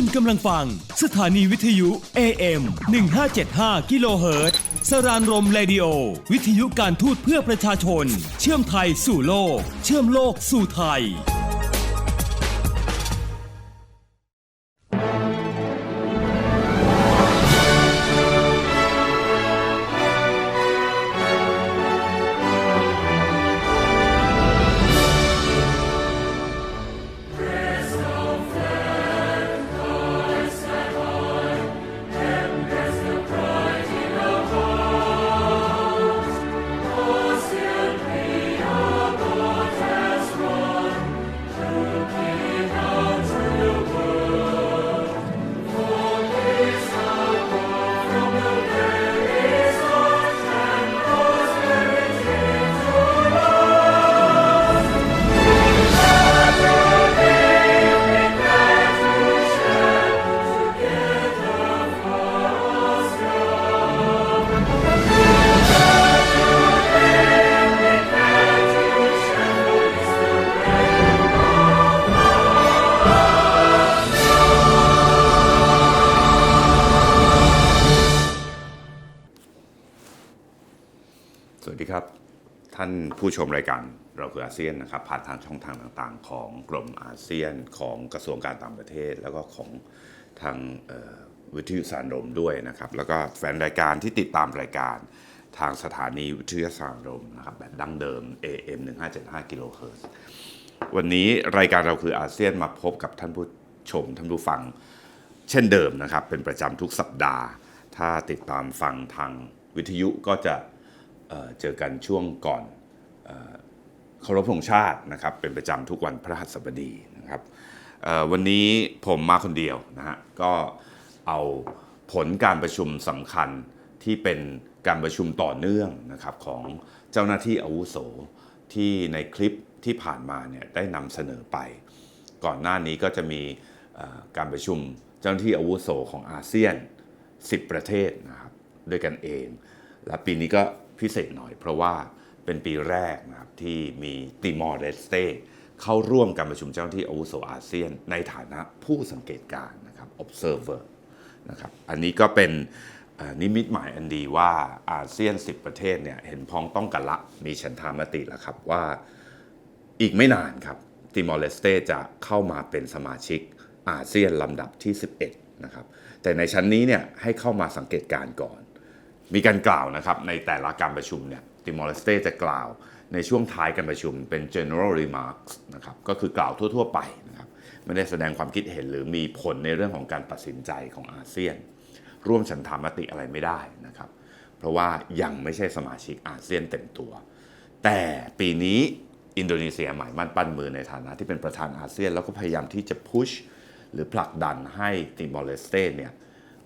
คุณกำลังฟัง สถานีวิทยุ AM 1575กิโลเฮิรตซ์สรานรมเรดิโอ วิทยุการทูตเพื่อประชาชน เชื่อมไทยสู่โลก เชื่อมโลกสู่ไทย ผู้ชมรายการเราคืออาเซียนนะครับผ่านทางช่องทางต่างๆ ของกรมอาเซียนของกระทรวงการต่างประเทศ แล้วก็ของทางวิทยุสารลมด้วยนะครับแล้วก็แฟนรายการที่ติดตามรายการทางสถานีวิทยุสารลมนะครับแบบดั้งเดิม AM 1575กิโลเฮิรตซ์วันนี้รายการเราคืออาเซียนมาพบกับท่านผู้ชมท่านผู้ฟังเช่นเดิมนะครับ เป็นประจำทุกสัปดาห์ ถ้าติดตามฟังทางวิทยุก็จะเเจอกันช่วงก่อน เคารพธงชาตินะครับเป็นประจำทุกวันพระหัสบดีนะครับวันนี้ผมมาคนเดียวนะฮะก็เอาผลการประชุมสำคัญที่เป็นการประชุมต่อเนื่องนะครับของเจ้าหน้าที่อาวุโสที่ในคลิปที่ผ่านมาเนี่ยได้นำเสนอไป ก่อนหน้านี้ก็จะมีการประชุมเจ้าหน้าที่อาวุโสของอาเซียน 10 ประเทศนะครับด้วยกันเอง และปีนี้ก็พิเศษหน่อยเพราะว่า เป็นปีแรกนะครับที่มีติมอร์เลสเตเข้าร่วมการประชุมเจ้าหน้าที่อาวุโสอาเซียน ในฐานะผู้สังเกตการณ์นะครับ observer นะครับอันนี้ก็เป็นนิมิตหมายอันดีว่าอาเซียน 10 ประเทศเนี่ยเห็นพ้องต้องกันละมีฉันทามติแล้วครับว่าอีกไม่นานครับติมอร์เลสเตจะเข้ามาเป็นสมาชิกอาเซียนลำดับที่ 11 นะครับ แต่ในชั้นนี้เนี่ยให้เข้ามาสังเกตการก่อน มีการกล่าวนะครับในแต่ละการประชุมเนี่ย ติมอร์เลสเตจะกล่าวในช่วงท้ายการประชุมเป็น general remarks นะครับก็คือกล่าวทั่ว ๆ ไปนะครับไม่ได้แสดงความคิดเห็นหรือมีผลในเรื่องของการตัดสินใจของอาเซียน ร่วมฉันทามติอะไรไม่ได้นะครับเพราะว่ายังไม่ใช่สมาชิกอาเซียนเต็มตัว แต่ปีนี้อินโดนีเซียหมายมั่นปั้นมือในฐานะที่เป็นประธานอาเซียน แล้วก็พยายามที่จะพุชหรือผลักดันให้ติมอร์เลสเตเนี่ย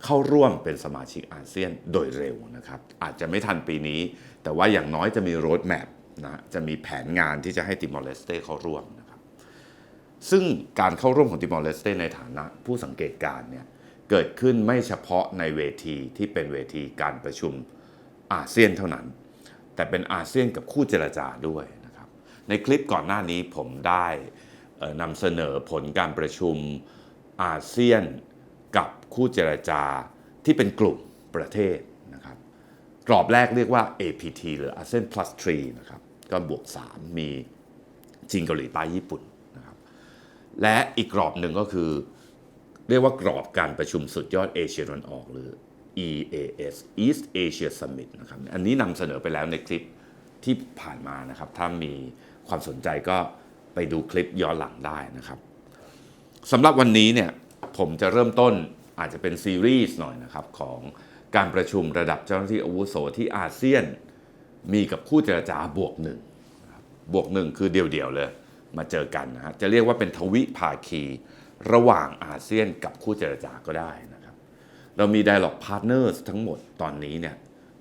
เข้าร่วมเป็นสมาชิกอาเซียนโดยเร็วนะครับ อาจจะไม่ทันปีนี้ แต่ว่าอย่างน้อยจะมีโรดแมพนะจะมีแผนงานที่จะให้ติมอร์เลสเตเข้าร่วมนะครับ ซึ่งการเข้าร่วมของติมอร์เลสเตในฐานะผู้สังเกตการณ์เนี่ยเกิดขึ้นไม่เฉพาะในเวทีที่เป็นเวทีการประชุมอาเซียนเท่านั้น แต่เป็นอาเซียนกับคู่เจรจาด้วยนะครับ ในคลิปก่อนหน้านี้ผมได้นำเสนอผลการประชุมอาเซียน กับคู่เจรจาที่เป็นกลุ่มประเทศนะครับกรอบแรกเรียกว่า APT หรือ ASEAN plus 3นะครับก็บวก 3 มีจีนเกาหลีใต้ญี่ปุ่นนะครับและอีกกรอบหนึ่งก็คือ เรียกว่ากรอบการประชุมสุดยอดเอเชียตะวันออกหรือ EAS East Asia Summit นะครับอันนี้นำเสนอไปแล้วในคลิปที่ผ่านมานะครับ ถ้ามีความสนใจก็ไปดูคลิปย้อนหลังได้นะครับสำหรับวันนี้เนี่ย ผมจะเริ่มต้นอาจจะเป็นซีรีส์หน่อยนะครับของการประชุมระดับเจ้าหน้าที่อาวุโสที่อาเซียน มีกับคู่เจรจาบวกหนึ่งบบวกหนึ่งคือเดี่ยวๆเลย มาเจอกันนะฮะจะเรียกว่าเป็นทวิภาคีระหว่างอาเซียนกับคู่เจรจาก็ได้นะครับ เรามี Dialog Partners ทั้งหมดตอนนี้เนี่ย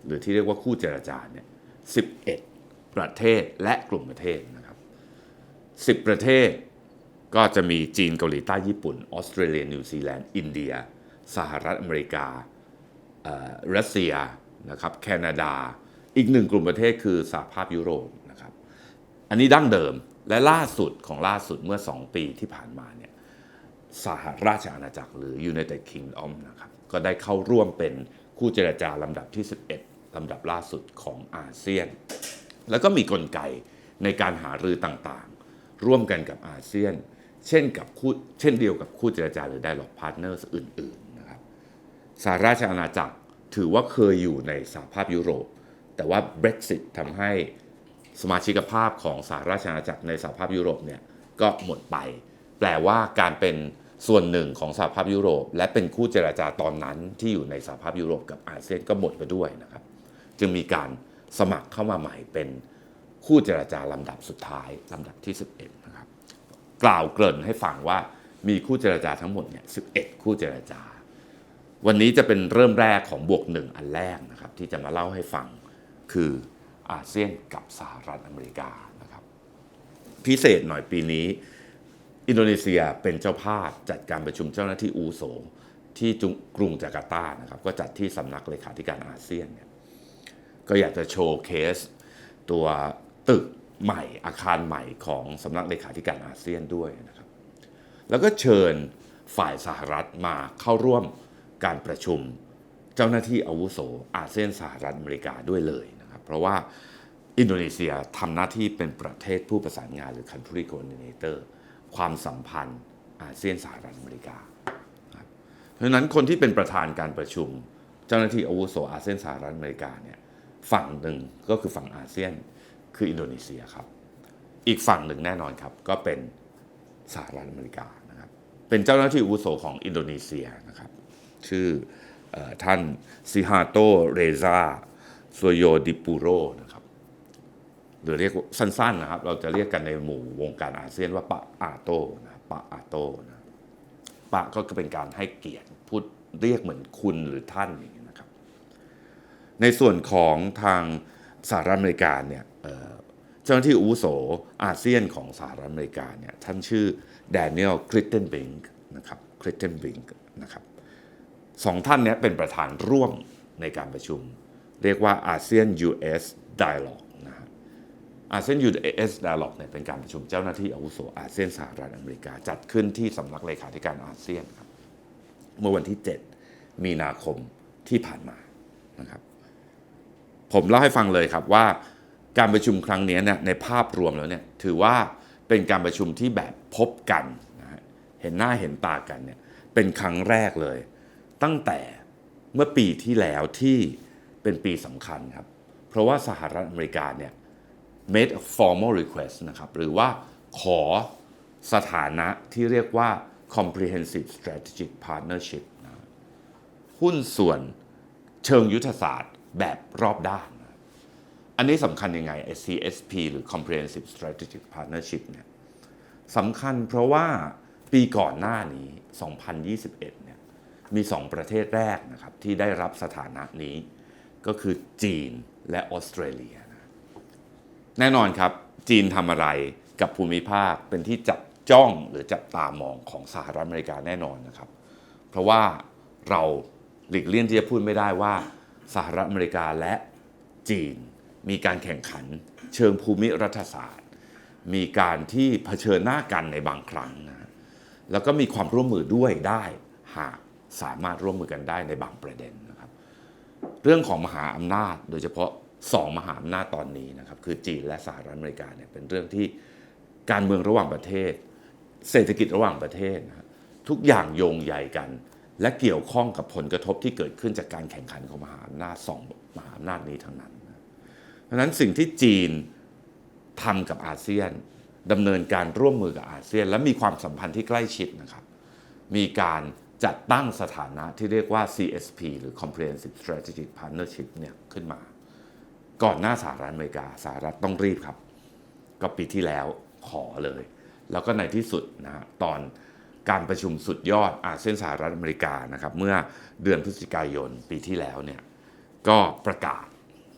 หรือที่เรียกว่าคู่เจรจาเนี่ย11 ประเทศและกลุ่มประเทศนะครับ 10 ประเทศ ก็จะมีจีนเกาหลีใต้ญี่ปุ่น ออสเตรเลียนิวซีแลนด์ อินเดีย สหรัฐอเมริการัสเซียนะครับแคนาดา อีกหนึ่งกลุ่มประเทศคือสหภาพยุโรปนะครับอันนี้ดั้งเดิมและล่าสุดของล่าสุดเมื่อ 2 ปีที่ผ่านมาเนี่ยสหราชอาณาจักรหรือ United Kingdom นะครับก็ได้เข้าร่วมเป็นคู่เจรจาลำดับที่ 11 ลำดับล่าสุดของอาเซียน แล้วก็มีกลไกในการหารือต่างๆ ร่วมกันกับอาเซียน เช่นกับคู่เช่นเดียวกับคู่เจรจาหรือ dialog partners อื่นๆนะครับสหราชอาณาจักรถือว่าเคยอยู่ในสหภาพยุโรป แต่ว่า Brexit ทำให้สมาชิกภาพของสหราชอาณาจักรในสหภาพยุโรปเนี่ยก็หมดไป แปลว่าการเป็นส่วนหนึ่งของสหภาพยุโรป และเป็นคู่เจรจาตอนนั้นที่อยู่ในสหภาพยุโรปกับอาเซียนก็หมดไปด้วยนะครับ จึงมีการสมัครเข้ามาใหม่เป็นคู่เจรจาลำดับสุดท้ายลำดับที่ 11 กล่าวเกริ่นให้ฟังว่ามีคู่เจรจาทั้งหมดเนี่ย11คู่เจรจา วันนี้จะเป็นเริ่มแรกของบวกหนึ่งอันแรกนะครับที่จะมาเล่าให้ฟังคืออาเซียนกับสหรัฐอเมริกานะครับพิเศษหน่อยปีนี้ อินโดนีเซียเป็นเจ้าภาพจัดการประชุมเจ้าหน้าที่อูโซที่กรุงจาการ์ตานะครับก็จัดที่สำนักเลขาธิการอาเซียนเนี่ยก็อยากจะโชว์เคสตัวตึก ใหม่อาคารใหม่ของสำนักเลขาธิการอาเซียนด้วยนะครับ แล้วก็เชิญฝ่ายสหรัฐมาเข้าร่วมการประชุมเจ้าหน้าที่อาวุโสอาเซียนสหรัฐอเมริกาด้วยเลยนะครับ เพราะว่าอินโดนีเซียทำหน้าที่เป็นประเทศผู้ประสานงานหรือ country coordinator ความสัมพันธ์อาเซียนสหรัฐอเมริกาครับเพราะฉะนั้นคนที่เป็นประธานการประชุม เจ้าหน้าที่อาวุโสอาเซียนสหรัฐอเมริกาเนี่ยฝั่งหนึ่งก็คือฝั่งอาเซียน คืออินโดนีเซียครับ อีกฝั่งหนึ่งแน่นอนครับ ก็เป็นสหรัฐอเมริกานะครับ เป็นเจ้าหน้าที่อาวุโสของอินโดนีเซียนะครับ ชื่อเออท่านซิฮาโตเรซาโซโยดิปูโรนะครับหรือเรียกสั้นๆนะครับ เราจะเรียกกันในหมู่วงการอาเซียนว่าปะอาโตนะปะอาโตนะปะก็เป็นการให้เกียรติพูดเรียกเหมือนคุณหรือท่านอย่างนี้นะครับ ในส่วนของทาง สหรัฐอเมริกาเนี่ยเจ้าหน้าที่อุโสอาเซียนของสหรัฐอเมริกาเนี่ยท่านชื่อแดเนียลคริตเทนบิงนะครับคริตเทนบิงนะครับสองท่านเนี้เป็นประธานร่วมในการประชุม เรียกว่าอาเซียน US Dialogue นะฮะอาเซียน US Dialogue เนี่ยเป็นการประชุมเจ้าหน้าที่อาวุโสอาเซียนสหรัฐอเมริกา จัดขึ้นที่สำนักเลขาธิการอาเซียนครับเมื่อวันที่ 7 มีนาคมที่ผ่านมานะครับ ผมเล่าให้ฟังเลยครับว่า การประชุมครั้งนี้เนี่ยในภาพรวมแล้วเนี่ยถือว่าเป็นการประชุมที่แบบพบกันนะฮะเห็นหน้าเห็นตากันเนี่ยเป็นครั้งแรกเลย ตั้งแต่เมื่อปีที่แล้วที่เป็นปีสำคัญครับ เพราะว่าสหรัฐอเมริกาเนี่ย made a formal request นะครับ หรือว่าขอสถานะที่เรียกว่า comprehensive strategic partnership นะหุ้นส่วนเชิงยุทธศาสตร์ แบบรอบด้าน อันนี้สำคัญยังไง CSP หรือ comprehensive strategic partnership เนี่ยสำคัญเพราะว่าปีก่อนหน้านี้ 2021 เนี่ยมี 2 ประเทศแรกนะครับที่ได้รับสถานะนี้ ก็คือจีนและออสเตรเลียนะแน่นอนครับจีนทำอะไรกับภูมิภาคเป็นที่จับจ้องหรือจับตามองของสหรัฐอเมริกาแน่นอนนะครับ เพราะว่าเราหลีกเลี่ยงที่จะพูดไม่ได้ว่า สหรัฐอเมริกาและจีน มีการแข่งขันเชิงภูมิรัฐศาสตร์ มีการที่เผชิญหน้ากันในบางครั้งนะแล้วก็มีความร่วมมือด้วยได้หากสามารถร่วมมือกันได้ในบางประเด็นนะครับ เรื่องของมหาอำนาจโดยเฉพาะสองมหาอำนาจตอนนี้นะครับคือจีนและสหรัฐอเมริกาเนี่ยเป็นเรื่องที่การเมืองระหว่างประเทศ เศรษฐกิจระหว่างประเทศนะทุกอย่างโยงใยกัน และเกี่ยวข้องกับผลกระทบที่เกิดขึ้นจากการแข่งขันของมหาอำนาจสองมหาอำนาจนี้ทั้งนั้นนะดังนั้นสิ่งที่จีนทำกับอาเซียนดำเนินการร่วมมือกับอาเซียน และมีความสัมพันธ์ที่ใกล้ชิดนะครับ มีการจัดตั้งสถานะที่เรียกว่า CSP หรือ Comprehensive Strategic Partnership เนี่ยขึ้นมา ก่อนหน้าสหรัฐอเมริกาสหรัฐต้องรีบครับ ก็ปีที่แล้วขอเลย แล้วก็ในที่สุดนะฮะตอน การประชุมสุดยอดอาเซียนสหรัฐอเมริกานะครับเมื่อเดือนพฤศจิกายนปีที่แล้วเนี่ยก็ประกาศ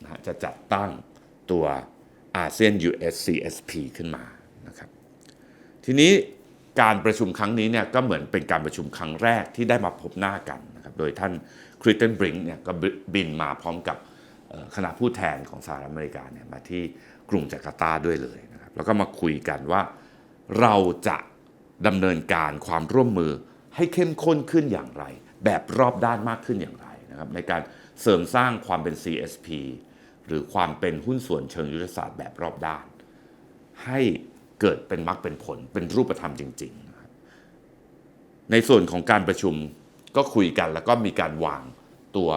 นะจะจัดตั้งตัวอาเซียน US CSP ขึ้นมานะครับทีนี้การประชุมครั้งนี้เนี่ยก็เหมือนเป็นการประชุมครั้งแรกที่ได้มาพบหน้ากันนะครับโดยท่านคริสเตนบริงเนี่ยก็บินมาพร้อมกับคณะผู้แทนของสหรัฐอเมริกาเนี่ยมาที่กรุงจาการ์ตาด้วยเลยนะครับแล้วก็มาคุยกันว่าเราจะ ดำเนินการความร่วมมือให้เข้มข้นขึ้นอย่างไร แบบรอบด้านมากขึ้นอย่างไรนะครับในการเสริมสร้างความเป็น CSP หรือความเป็นหุ้นส่วนเชิงยุทธศาสตร์แบบรอบด้าน ให้เกิดเป็นมรรคเป็นผลเป็นรูปธรรมจริงๆนะครับในส่วนของการประชุมก็คุยกันแล้วก็มีการวางตัว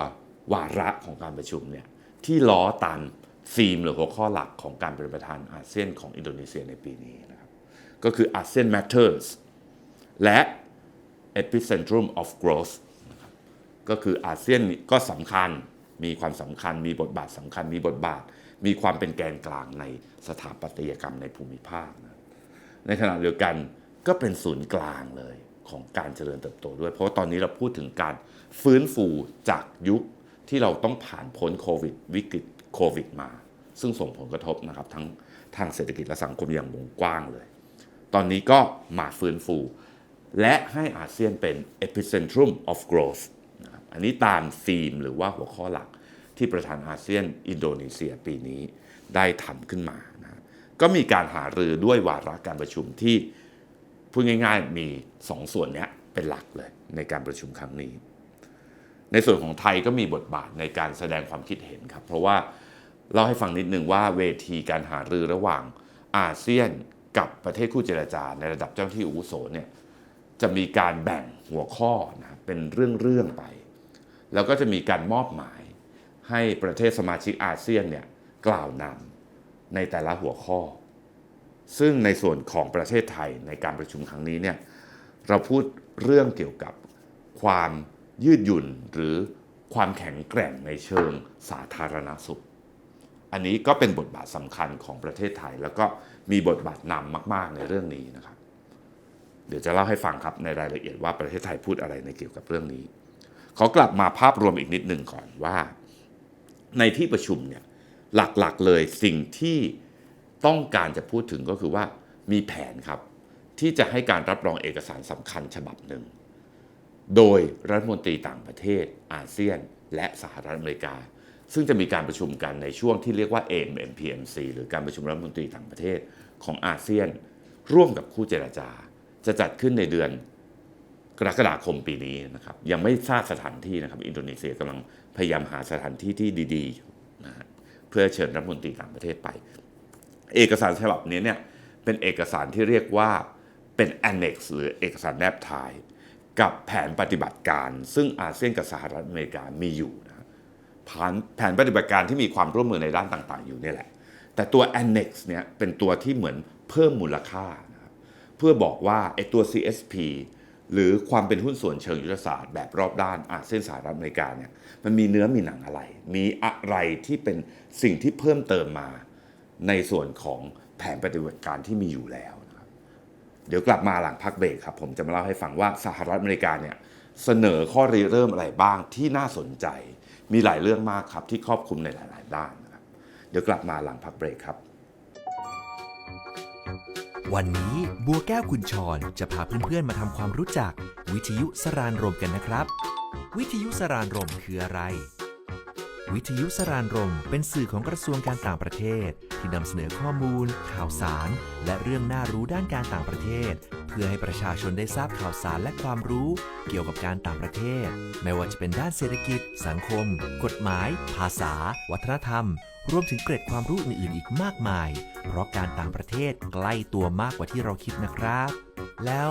วาระของการประชุมเนี่ยที่ล้อตามธีมหรือหัวข้อหลักของการเป็นประธานอาเซียนของอินโดนีเซียในปีนี้ ก็คือ ASEAN Matters และ Epicentrum of Growth ก็คืออาเซียนก็สำคัญมีความสำคัญมีบทบาทสำคัญมีบทบาท มีความเป็นแกนกลางในสถาปัตยกรรมในภูมิภาคนะในขณะเดียวกันก็เป็นศูนย์กลางเลยของการเจริญเติบโตด้วย เพราะว่าตอนนี้เราพูดถึงการฟื้นฟูจากยุคที่เราต้องผ่านพ้นโควิดวิกฤตโควิดมา ซึ่งส่งผลกระทบนะครับทั้งทางเศรษฐกิจและสังคมอย่างวงกว้างเลย ตอนนี้ก็มาฟื้นฟู และให้อาเซียนเป็น epicentrum of growth อันนี้ตามธีมหรือว่าหัวข้อหลักที่ประธานอาเซียนอินโดนีเซียปีนี้ได้ทำขึ้นมานะก็มีการหารือด้วยวาระการประชุมที่พูดง่ายๆมี 2 ส่วนนี้เป็นหลักเลยในการประชุมครั้งนี้ ในส่วนของไทยก็มีบทบาทในการแสดงความคิดเห็นครับ เพราะว่าเล่าให้ฟังนิดนึงว่าเวทีการหารือระหว่างอาเซียน กับประเทศคู่เจรจาในระดับเจ้าหน้าที่อุโสเนี่ยจะมีการแบ่งหัวข้อนะเป็นเรื่องๆไป แล้วก็จะมีการมอบหมายให้ประเทศสมาชิกอาเซียนเนี่ยกล่าวนำในแต่ละหัวข้อ ซึ่งในส่วนของประเทศไทยในการประชุมครั้งนี้เนี่ยเราพูดเรื่องเกี่ยวกับความยืดหยุ่นหรือความแข็งแกร่งในเชิงสาธารณสุข อันนี้ก็เป็นบทบาทสำคัญของประเทศไทย แล้วก็ มีบทบาทนำมาก ๆ ในเรื่องนี้นะครับ เดี๋ยวจะเล่าให้ฟังครับในรายละเอียดว่าประเทศไทยพูดอะไรในเกี่ยวกับเรื่องนี้ขอกลับมาภาพรวมอีกนิดหนึ่งก่อนว่า ในที่ประชุมเนี่ยหลักๆเลยสิ่งที่ต้องการจะพูดถึงก็คือว่ามีแผนครับ ที่จะให้การรับรองเอกสารสำคัญฉบับหนึ่ง โดยรัฐมนตรีต่างประเทศอาเซียน และสหรัฐอเมริกา ซึ่งจะมีการประชุมกันในช่วงที่เรียกว่า AMMPMC หรือการประชุมรัฐมนตรีต่างประเทศของอาเซียน ร่วมกับคู่เจรจา จะจัดขึ้นในเดือนกรกฎาคมปีนี้นะครับยังไม่ทราบสถานที่นะครับ อินโดนีเซียกำลังพยายามหาสถานที่ที่ดีๆนะฮะเพื่อเชิญรัฐมนตรีต่างประเทศไป เอกสารฉบับนี้เนี่ยเป็นเอกสารที่เรียกว่าเป็น annex หรือเอกสารแนบท้าย กับแผนปฏิบัติการ ซึ่งอาเซียนกับสหรัฐอเมริกามีอยู่ แผนปฏิบัติการที่มีความร่วมมือในด้านต่างๆ อยู่นี่แหละ แต่ตัว annex เนี่ยเป็นตัวที่เหมือนเพิ่มมูลค่านะครับเพื่อบอกว่าไอ้ตัว CSP หรือความเป็นหุ้นส่วนเชิงยุทธศาสตร์แบบรอบด้านอาเซียนสหรัฐอเมริกาเนี่ยมันมีเนื้อมีหนังอะไร มีอะไรที่เป็นสิ่งที่เพิ่มเติมมา ในส่วนของแผนปฏิบัติการที่มีอยู่แล้วนะครับเดี๋ยวกลับมาหลังพักเบรกครับ ผมจะมาเล่าให้ฟังว่าสหรัฐอเมริกาเนี่ยเสนอข้อริเริ่มอะไรบ้างที่น่าสนใจ มีหลายเรื่องมากครับที่ครอบคลุมในหลาย ๆ ด้านนะครับ เดี๋ยวกลับมาหลังพักเบรกครับวันนี้บัวแก้วคุณชรจะพาเพื่อนๆ มาทำความรู้จัก วิทยุสรานรมกันนะครับ วิทยุสรานรมคืออะไร วิทยุสรานรมเป็นสื่อของกระทรวงการต่างประเทศ ที่นำเสนอข้อมูล ข่าวสาร และเรื่องน่ารู้ด้านการต่างประเทศ พื่อให้ประชาชนได้ทราบข่าวสารและความรู้เกี่ยวกับการต่างประเทศ ไม่ว่าจะเป็นด้านเศรษฐกิจ สังคม กฎหมาย ภาษา วัฒนธรรม รวมถึงเกร็ดความรู้อื่นๆ อีกมากมาย เพราะการต่างประเทศใกล้ตัวมากกว่าที่เราคิดนะครับ แล้ว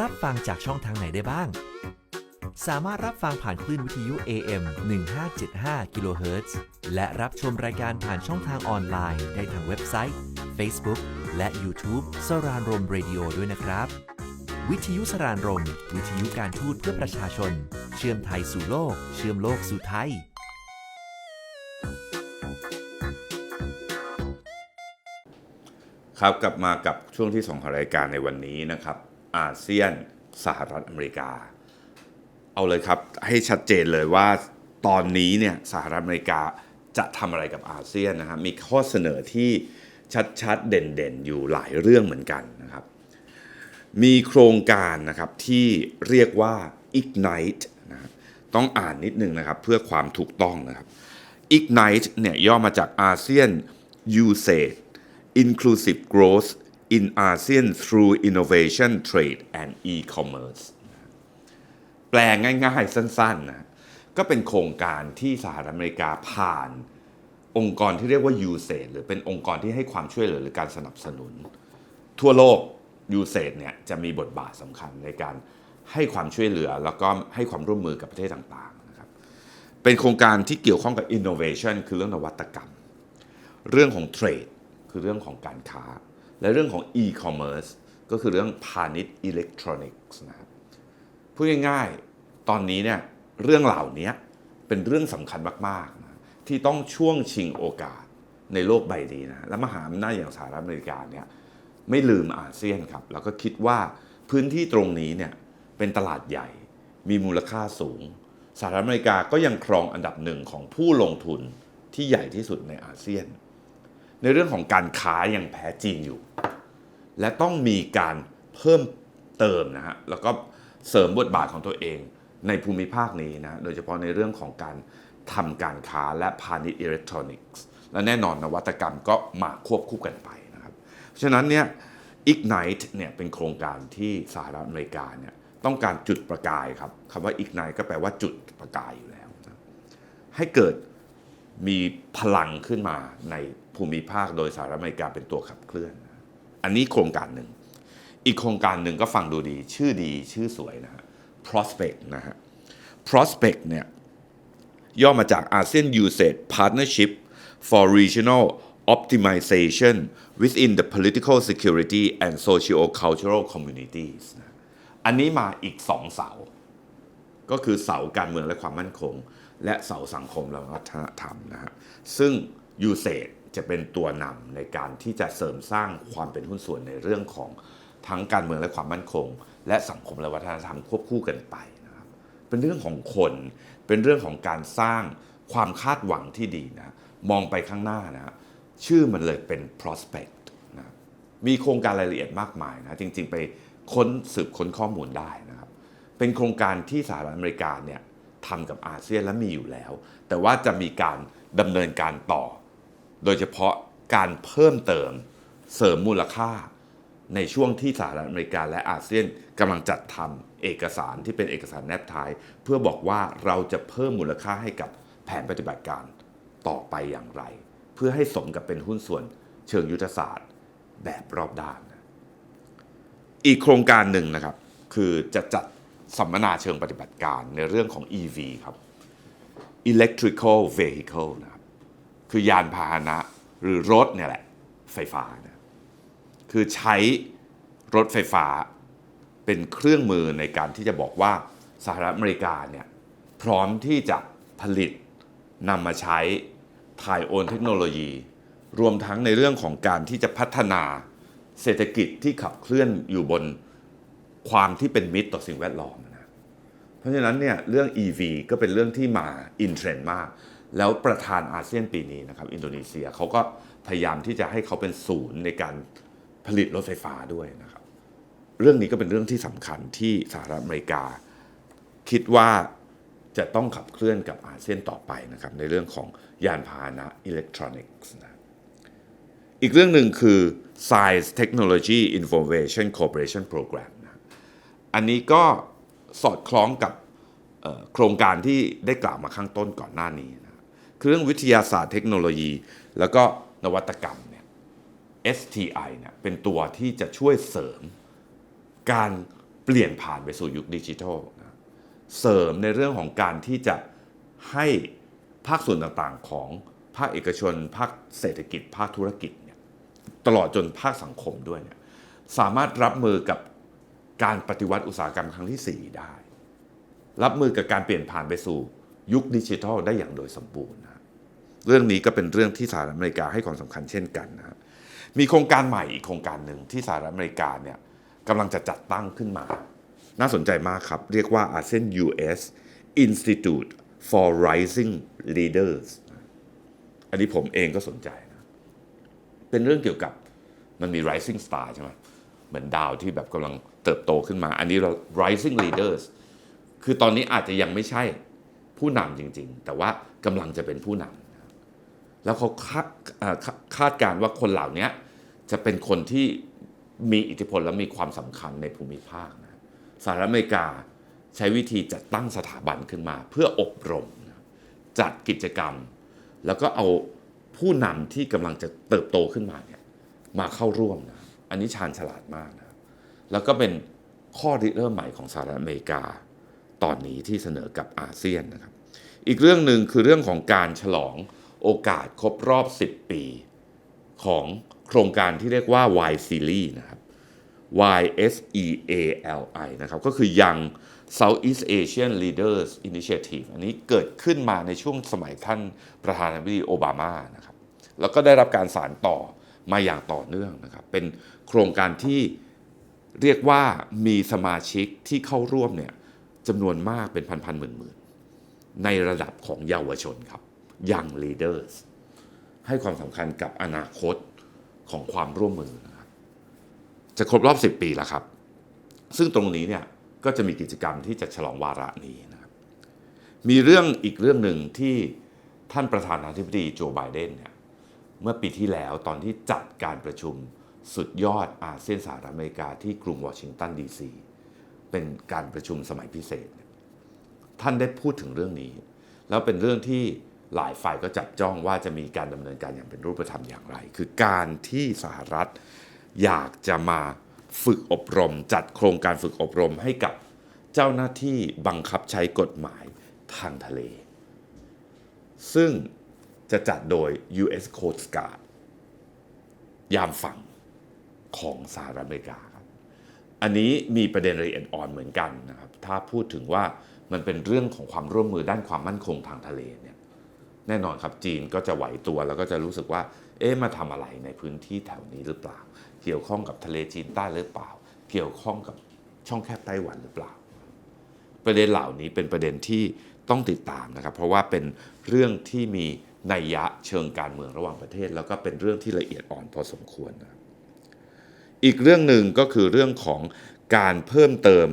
รับฟังจากช่องทางไหนได้บ้าง สามารถรับฟังผ่านคลื่นวิทยุ AM 1575กิโลเฮิรตซ์และรับชมรายการผ่านช่องทางออนไลน์ได้ทางเว็บไซต์ Facebook และ YouTube สรานรม Radio ด้วยนะครับ วิทยุสรานรม วิทยุการทูตเพื่อประชาชน เชื่อมไทยสู่โลก เชื่อมโลกสู่ไทย ครับกลับมากับช่วงที่สองของรายการในวันนี้นะครับ อาเซียนสหรัฐอเมริกา เอาเลยครับให้ชัดเจนเลยว่าตอนนี้เนี่ยสหรัฐอเมริกาจะทำอะไรกับอาเซียนนะครับมีข้อเสนอที่ ชัดๆ เด่นๆ อยู่หลายเรื่องเหมือนกันนะครับ มีโครงการนะครับที่เรียกว่า Ignite นะครับต้องอ่านนิดนึงนะครับเพื่อความถูกต้องนะครับ Ignite เนี่ยย่อมาจาก ASEAN Usage Inclusive Growth in ASEAN through innovation trade and e-commerce แปลง่ายๆ สั้นๆนะก็เป็นโครงการที่สหรัฐอเมริกาผ่าน องค์กรที่เรียกว่า USAID หรือเป็นองค์กรที่ให้ความช่วยเหลือหรือการสนับสนุน ทั่วโลก USAID เนี่ยจะมีบทบาทสำคัญในการให้ความช่วยเหลือ แล้วก็ให้ความร่วมมือกับประเทศต่างๆนะครับเป็นโครงการที่เกี่ยวข้องกับ innovation คือเรื่องนวัตกรรม เรื่องของเทรดคือเรื่องของการค้า และเรื่องของ e-commerce ก็คือเรื่องพาณิชย์อิเล็กทรอนิกส์นะครับพูดง่ายๆ ตอนนี้เนี่ยเรื่องเหล่านี้เป็นเรื่องสำคัญมากๆ ที่ต้องช่วงชิงโอกาสในโลกใบนี้นะและมหาอำนาจอย่างสหรัฐอเมริกาเนี่ยไม่ลืมอาเซียนครับ แล้วก็คิดว่าพื้นที่ตรงนี้เนี่ยเป็นตลาดใหญ่มีมูลค่าสูงสหรัฐอเมริกาก็ยังครองอันดับหนึ่งของผู้ลงทุนที่ใหญ่ที่สุดในอาเซียน ในเรื่องของการค้ายังแพ้จีนอยู่ และต้องมีการเพิ่มเติมนะฮะแล้วก็เสริมบทบาทของตัวเองในภูมิภาคนี้นะโดยเฉพาะในเรื่องของการ ทำการค้าและพาณิชย์อิเล็กทรอนิกส์ และแน่นอนนวัตกรรมก็มาควบคู่กันไปนะครับเพราะฉะนั้นเนี่ย Ignite เนี่ยเป็นโครงการที่สหรัฐอเมริกาเนี่ยต้องการจุดประกายครับคำว่า Ignite ก็แปลว่าจุดประกายอยู่แล้วนะให้เกิดมีพลังขึ้นมาในภูมิภาคโดยสหรัฐอเมริกาเป็นตัวขับเคลื่อน อันนี้โครงการหนึ่ง อีกโครงการหนึ่งก็ฟังดูดี ชื่อดีชื่อสวยนะฮะ prospect นะฮะ prospect เนี่ย ย่อมาจาก ASEAN Usage Partnership for Regional Optimization within the Political Security and Socio-Cultural Communities อันนี้มาอีกสองเสา ก็คือเสาการเมืองและความมั่นคง และเสาสังคมและวัฒนธรรมนะฮะซึ่งยูเซจะเป็นตัวนำในการที่จะเสริมสร้างความเป็นหุ้นส่วนในเรื่องของทั้งการเมืองและความมั่นคง และสังคมและวัฒนธรรมควบคู่กันไปนะครับเป็นเรื่องของคน เป็นเรื่องของการสร้างความคาดหวังที่ดีนะมองไปข้างหน้านะชื่อมันเลยเป็น prospect นะมีโครงการรายละเอียดมากมายนะจริงๆ ไปค้นสืบค้นข้อมูลได้นะครับเป็นโครงการที่สหรัฐอเมริกาเนี่ยทำกับอาเซียนและมีอยู่แล้ว แต่ว่าจะมีการดำเนินการต่อ โดยเฉพาะการเพิ่มเติมเสริมมูลค่า ในช่วงที่สหรัฐอเมริกาและอาเซียนกำลังจัดทำเอกสารที่เป็นเอกสารแนบท้าย เพื่อบอกว่าเราจะเพิ่มมูลค่าให้กับแผนปฏิบัติการต่อไปอย่างไร เพื่อให้สมกับเป็นหุ้นส่วนเชิงยุทธศาสตร์แบบรอบด้าน อีกโครงการหนึ่งนะครับ คือจะจัดสัมมนาเชิงปฏิบัติการในเรื่องของ EV ครับ electrical vehicle นะครับคือยานพาหนะหรือรถเนี่ยแหละไฟฟ้านะ คือใช้รถไฟฟ้าเป็นเครื่องมือในการที่จะบอกว่าสหรัฐอเมริกาเนี่ยพร้อมที่จะผลิตนำมาใช้ถ่ายโอนเทคโนโลยี รวมทั้งในเรื่องของการที่จะพัฒนาเศรษฐกิจที่ขับเคลื่อนอยู่บนความที่เป็นมิตรต่อสิ่งแวดล้อมนะเพราะฉะนั้นเนี่ยเรื่อง EV ก็เป็นเรื่องที่มาอินเทรนด์มาก แล้วประธานอาเซียนปีนี้นะครับอินโดนีเซียเขาก็พยายามที่จะให้เขาเป็นศูนย์ในการ ผลิตรถไฟฟ้าด้วยนะครับ เรื่องนี้ก็เป็นเรื่องที่สำคัญที่สหรัฐอเมริกา คิดว่าจะต้องขับเคลื่อนกับอาเซียนต่อไปนะครับ ในเรื่องของยานพาหนะอิเล็กทรอนิกส์นะอีกเรื่องหนึ่งคือ Science Technology Innovation Cooperation Program นะอันนี้ก็สอดคล้องกับโครงการที่ได้กล่าวมาข้างต้นก่อนหน้านี้นะคือเรื่องวิทยาศาสตร์เทคโนโลยี แล้วก็นวัตกรรม STI เนี่ยเป็นตัวที่จะช่วยเสริมการเปลี่ยนผ่านไปสู่ยุคดิจิทัลนะเสริมในเรื่องของการที่จะให้ภาคส่วนต่างๆ ของภาคเอกชน ภาคเศรษฐกิจ ภาคธุรกิจเนี่ยตลอดจนภาคสังคมด้วยเนี่ยสามารถรับมือกับการปฏิวัติอุตสาหกรรมครั้งที่ 4 ได้ รับมือกับการเปลี่ยนผ่านไปสู่ยุคดิจิทัลได้อย่างโดยสมบูรณ์นะเรื่องนี้ก็เป็นเรื่องที่สหรัฐอเมริกาให้ความสำคัญเช่นกันนะ มีโครงการใหม่อีกโครงการหนึ่งที่สหรัฐอเมริกาเนี่ยกำลังจะจัดตั้งขึ้นมา น่าสนใจมากครับ เรียกว่า ASEAN US Institute for Rising Leaders อันนี้ผมเองก็สนใจนะเป็นเรื่องเกี่ยวกับมันมี rising star ใช่ไหมเหมือนดาวที่แบบกำลังเติบโตขึ้นมา อันนี้เรา rising leaders คือตอนนี้อาจจะยังไม่ใช่ผู้นำจริง ๆ แต่ว่ากำลังจะเป็นผู้นำ แล้วเขาคาดคาดการ์ว่าคนเหล่านี้จะเป็นคนที่มีอิทธิพลและมีความสำคัญในภูมิภาคนะสหรัฐอเมริกาใช้วิธีจัดตั้งสถาบันขึ้นมา เพื่ออบรมนะจัดกิจกรรม แล้วก็เอาผู้นำที่กำลังจะเติบโตขึ้นมาเนี่ยมาเข้าร่วมนะอันนี้ชาญฉลาดมากนะแล้วก็เป็นข้อริเริ่มใหม่ของสหรัฐอเมริกา ตอนนี้ที่เสนอกับอาเซียนนะครับ อีกเรื่องหนึ่งคือเรื่องของการฉลอง โอกาสครบรอบ 10 ปีของโครงการที่เรียกว่า Y Series นะครับ Y S E A L I นะครับก็คือ Young Southeast Asian Leaders Initiative อันนี้เกิดขึ้นมาในช่วงสมัยท่านประธานาธิบดีโอบามานะครับแล้วก็ได้รับการสานต่อมาอย่างต่อเนื่องนะครับ เป็นโครงการที่เรียกว่ามีสมาชิกที่เข้าร่วมเนี่ยจำนวนมากเป็นพันๆหมื่นๆในระดับของเยาวชนครับ Young Leaders ให้ความสำคัญกับอนาคตของความร่วมมือนะครับ จะครบรอบ 10 ปีแล้วครับ ซึ่งตรงนี้เนี่ยก็จะมีกิจกรรมที่จะฉลองวาระนี้นะครับ มีเรื่องอีกเรื่องหนึ่งที่ท่านประธานาธิบดีโจไบเดนเนี่ยเมื่อปีที่แล้วตอนที่จัดการประชุมสุดยอดอาเซียนสหรัฐอเมริกาที่กรุงวอชิงตันดีซีเป็นการประชุมสมัยพิเศษ ท่านได้พูดถึงเรื่องนี้ แล้วเป็นเรื่องที่ หลายฝ่ายก็จับจ้องว่าจะมีการดำเนินการอย่างเป็นรูปธรรมอย่างไร คือการที่สหรัฐอยากจะมาฝึกอบรม จัดโครงการฝึกอบรมให้กับเจ้าหน้าที่บังคับใช้กฎหมายทางทะเล ซึ่งจะจัดโดย U.S. Coast Guard ยามฝั่งของสหรัฐอเมริกาครับ อันนี้มีประเด็นละเอียดอ่อนเหมือนกันนะครับ ถ้าพูดถึงว่ามันเป็นเรื่องของความร่วมมือด้านความมั่นคงทางทะเลเแน่นอนครับจีนก็จะไหวตัวแล้วก็จะรู้สึกว่า เอ๊ะมาทำอะไรในพื้นที่แถวนี้หรือเปล่า เกี่ยวข้องกับทะเลจีนใต้หรือเปล่า เกี่ยวข้องกับช่องแคบไต้หวันหรือเปล่า ประเด็นเหล่านี้เป็นประเด็นที่ต้องติดตามนะครับ เพราะว่าเป็นเรื่องที่มีนัยยะเชิงการเมืองระหว่างประเทศ แล้วก็เป็นเรื่องที่ละเอียดอ่อนพอสมควรนะอีกเรื่องหนึ่งก็คือเรื่องของการเพิ่มเติม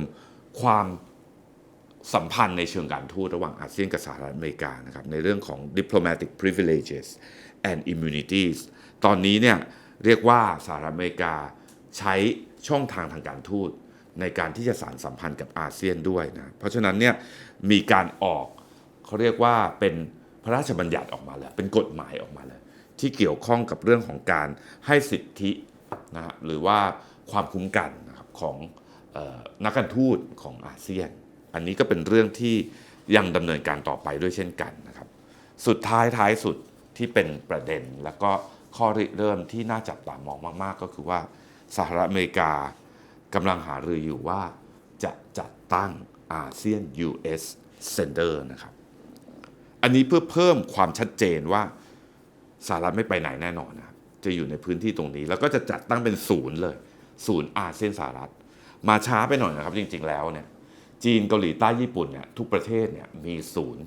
ความ สัมพันธ์ในเชิงการทูตระหว่างอาเซียนกับสหรัฐอเมริกานะครับในเรื่องของ diplomatic privileges and immunities ตอนนี้เนี่ยเรียกว่าสหรัฐอเมริกาใช้ช่องทางทางการทูตในการที่จะสานสัมพันธ์กับอาเซียนด้วยนะ เพราะฉะนั้นเนี่ยมีการออกเขาเรียกว่าเป็นพระราชบัญญัติออกมาเลยเป็นกฎหมายออกมาเลยที่เกี่ยวข้องกับเรื่องของการให้สิทธินะฮะหรือว่าความคุ้มกันนะครับของออนักการทูตของอาเซียน อันนี้ก็เป็นเรื่องที่ยังดำเนินการต่อไปด้วยเช่นกันนะครับ สุดท้ายท้ายสุดที่เป็นประเด็น แล้วก็ข้อริเริ่มที่น่าจับตามองมาก ๆ ก็คือว่าสหรัฐอเมริกากำลังหารืออยู่ว่าจะจัดตั้งอาเซียน US Center นะครับ อันนี้เพื่อเพิ่มความชัดเจนว่าสหรัฐไม่ไปไหนแน่นอนนะจะอยู่ในพื้นที่ตรงนี้ แล้วก็จะจัดตั้งเป็นศูนย์เลย ศูนย์อาเซียนสหรัฐ มาช้าไปหน่อยนะครับ จริง ๆ แล้วเนี่ย จีนเกาหลีใต้ญี่ปุ่นเนี่ยทุกประเทศเนี่ยมีศูนย์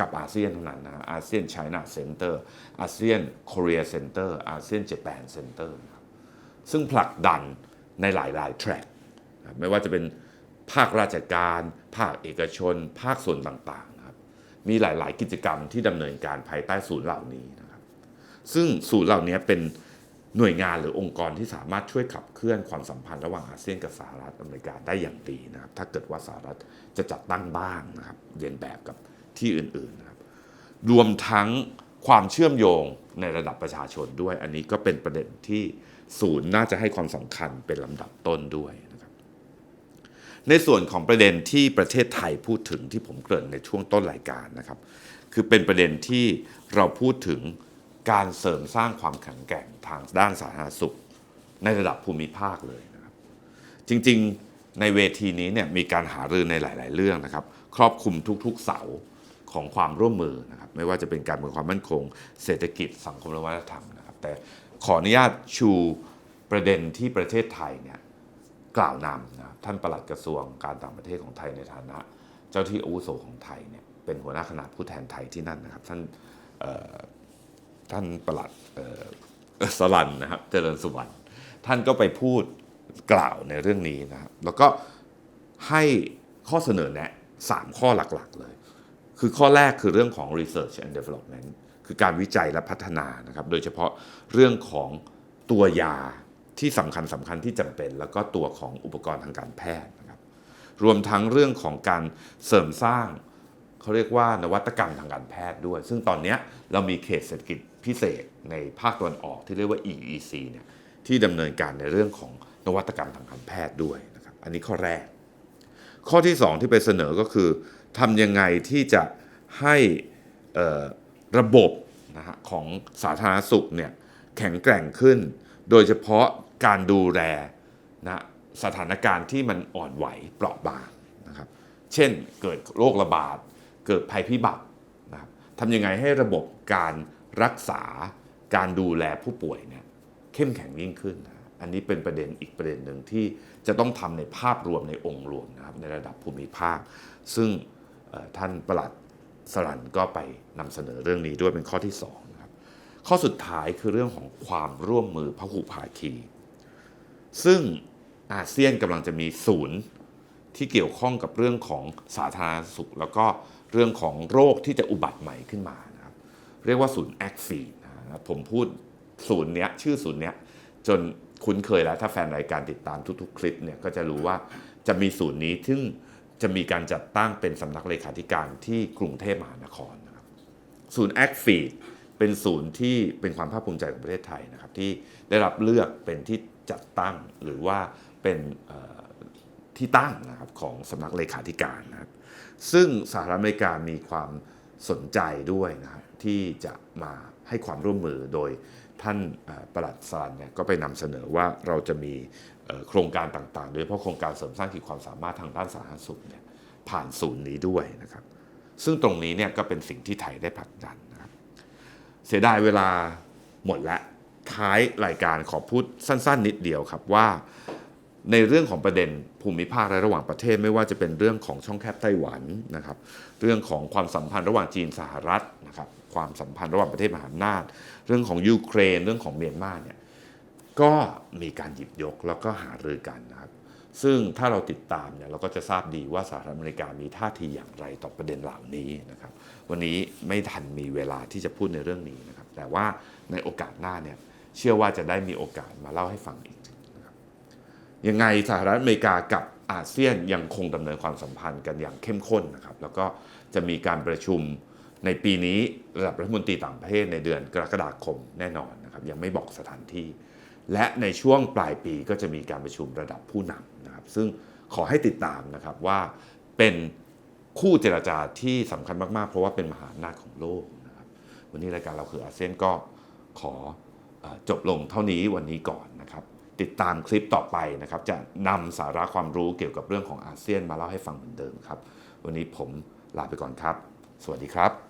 กับอาเซียนเท่านั้นนะอาเซียนไชน่าเซ็นเตอร์อาเซียนเกาหลีเซ็นเตอร์อาเซียนญี่ปุ่นเซ็นเตอร์ครับซึ่งผลักดันในหลายๆแทร็กไม่ว่าจะเป็นภาคราชการ ภาคเอกชน ภาคส่วนต่างๆนะครับมีหลายๆกิจกรรมที่ดำเนินการภายใต้ศูนย์เหล่านี้นะครับซึ่งศูนย์เหล่านี้เป็น หน่วยงานหรือองค์กรที่สามารถช่วยขับเคลื่อนความสัมพันธ์ระหว่างอาเซียนกับสหรัฐอเมริกาได้อย่างดีนะครับ ถ้าเกิดว่าสหรัฐจะจัดตั้งบ้างนะครับเรียนแบบกับที่อื่นๆนะครับรวมทั้งความเชื่อมโยงในระดับประชาชนด้วย อันนี้ก็เป็นประเด็นที่ศูนย์น่าจะให้ความสำคัญเป็นลำดับต้นด้วยนะครับ ในส่วนของประเด็นที่ประเทศไทยพูดถึงที่ผมเกริ่นในช่วงต้นรายการนะครับ คือเป็นประเด็นที่เราพูดถึง การเสริมสร้างความแข็งแกร่งทางด้านสาธารณสุข ในระดับภูมิภาคเลยนะครับ จริงๆในเวทีนี้เนี่ยมีการหารือในหลาย ๆ เรื่องนะครับ ครอบคลุมทุกๆ เสาของความร่วมมือนะครับ ไม่ว่าจะเป็นการเมืองความมั่นคง เศรษฐกิจสังคมและวัฒนธรรมนะครับ แต่ขออนุญาตชูประเด็นที่ประเทศไทยเนี่ยกล่าวนำนะท่านปลัดกระทรวงการต่างประเทศของไทยในฐานะ เจ้าที่อาวุโสของไทยเนี่ยเป็นหัวหน้าคณะผู้แทนไทยที่นั่นนะครับ ท่าน ท่านประหลัดสลันนะครับเจริญสุวรรณท่านก็ไปพูดกล่าวในเรื่องนี้นะครับแล้วก็ให้ข้อเสนอแนะสามข้อหลักๆเลย คือข้อแรกคือเรื่องของ research and development คือการวิจัยและพัฒนานะครับโดยเฉพาะเรื่องของตัวยาที่สำคัญสำคัญที่จำเป็น แล้วก็ตัวของอุปกรณ์ทางการแพทย์นะครับรวมทั้งเรื่องของการเสริมสร้างเขาเรียกว่านวัตกรรมทางการแพทย์ด้วย ซึ่งตอนนี้เรามีเขตเศรษฐกิจ พิเศษในภาคตะวันออกที่เรียกว่า EEC เนี่ยที่ดำเนินการในเรื่องของนวัตกรรมทางการแพทย์ด้วยนะครับอันนี้ข้อแรก ข้อที่ 2 ที่ไปเสนอก็คือทำยังไงที่จะให้ระบบนะฮะของสาธารณสุขเนี่ยแข็งแกร่งขึ้น โดยเฉพาะการดูแลนะสถานการณ์ที่มันอ่อนไหวเปราะบางนะครับเช่นเกิดโรคระบาด เกิดภัยพิบัตินะครับทำยังไงให้ระบบการ รักษาการดูแลผู้ป่วยเนี่ยเข้มแข็งยิ่งขึ้นนะอันนี้เป็นประเด็นอีกประเด็นหนึ่งที่จะต้องทำในภาพรวมในองค์รวมนะครับในระดับภูมิภาค ซึ่งท่านประหลัดสลันก็ไปนำเสนอเรื่องนี้ด้วยเป็นข้อที่2นะครับข้อสุดท้ายคือเรื่องของความร่วมมือพหุภาคี ซึ่งอาเซียนกำลังจะมีศูนย์ที่เกี่ยวข้องกับเรื่องของสาธารณสุข แล้วก็เรื่องของโรคที่จะอุบัติใหม่ขึ้นมา เรียกว่าศูนย์แอคฟีนะครับผมพูดศูนย์เนี้ยชื่อศูนย์เนี้ยจนคุ้นเคยแล้ว ถ้าแฟนรายการติดตามทุกๆ คลิปเนี่ยก็จะรู้ว่าจะมีศูนย์นี้ซึ่งจะมีการจัดตั้งเป็นสำนักเลขาธิการที่กรุงเทพมหานครนะครับศูนย์แอคฟีดเป็นศูนย์ที่เป็นความภาคภูมิใจของประเทศไทยนะครับที่ได้รับเลือกเป็นที่จัดตั้งหรือว่าเป็นที่ตั้งนะครับของสำนักเลขาธิการนะครับซึ่งสหรัฐอเมริกามีความสนใจด้วยนะครับ ที่จะมาให้ความร่วมมือโดยท่านประหลัดซานเนี่ยก็ไปนำเสนอว่าเราจะมีโครงการต่างๆ โดยเฉพาะโครงการเสริมสร้างขีดความสามารถทางด้านสาธารณสุขเนี่ยผ่านศูนย์นี้ด้วยนะครับ ซึ่งตรงนี้เนี่ยก็เป็นสิ่งที่ไทยได้ผลักดันนะครับเสียดายเวลาหมดแล้วท้ายรายการขอพูดสั้น ๆ นิดเดียวครับว่าในเรื่องของประเด็นภูมิภาคและระหว่างประเทศไม่ว่าจะเป็นเรื่องของช่องแคบไต้หวันนะครับ เรื่องของความสัมพันธ์ระหว่างจีนสหรัฐนะครับ ความสัมพันธ์ระหว่างประเทศมหาอำนาจ เรื่องของยูเครนเรื่องของเมียนมาเนี่ยก็มีการหยิบยกแล้วก็หารือกันนะครับ ซึ่งถ้าเราติดตามเนี่ยเราก็จะทราบดีว่าสหรัฐอเมริกามีท่าทีอย่างไรต่อประเด็นเหล่านี้นะครับ วันนี้ไม่ทันมีเวลาที่จะพูดในเรื่องนี้นะครับ แต่ว่าในโอกาสหน้าเนี่ยเชื่อว่าจะได้มีโอกาสมาเล่าให้ฟังอีกนะครับยังไงสหรัฐอเมริกากับอาเซียนยังคงดำเนินความสัมพันธ์กันอย่างเข้มข้นนะครับ แล้วก็จะมีการประชุม ในปีนี้ระดับรัฐมนตรีต่างประเทศในเดือนกรกฎาคมแน่นอนนะครับยังไม่บอกสถานที่ และในช่วงปลายปีก็จะมีการประชุมระดับผู้นำนะครับซึ่งขอให้ติดตามนะครับว่าเป็นคู่เจรจาที่สำคัญมากๆ เพราะว่าเป็นมหาอำนาจของโลกนะครับวันนี้รายการเราคืออาเซียนก็ขอจบลงเท่านี้วันนี้ก่อนนะครับ ติดตามคลิปต่อไปนะครับ จะนำสาระความรู้เกี่ยวกับเรื่องของอาเซียนมาเล่าให้ฟังเหมือนเดิมครับ วันนี้ผมลาไปก่อนครับ สวัสดีครับ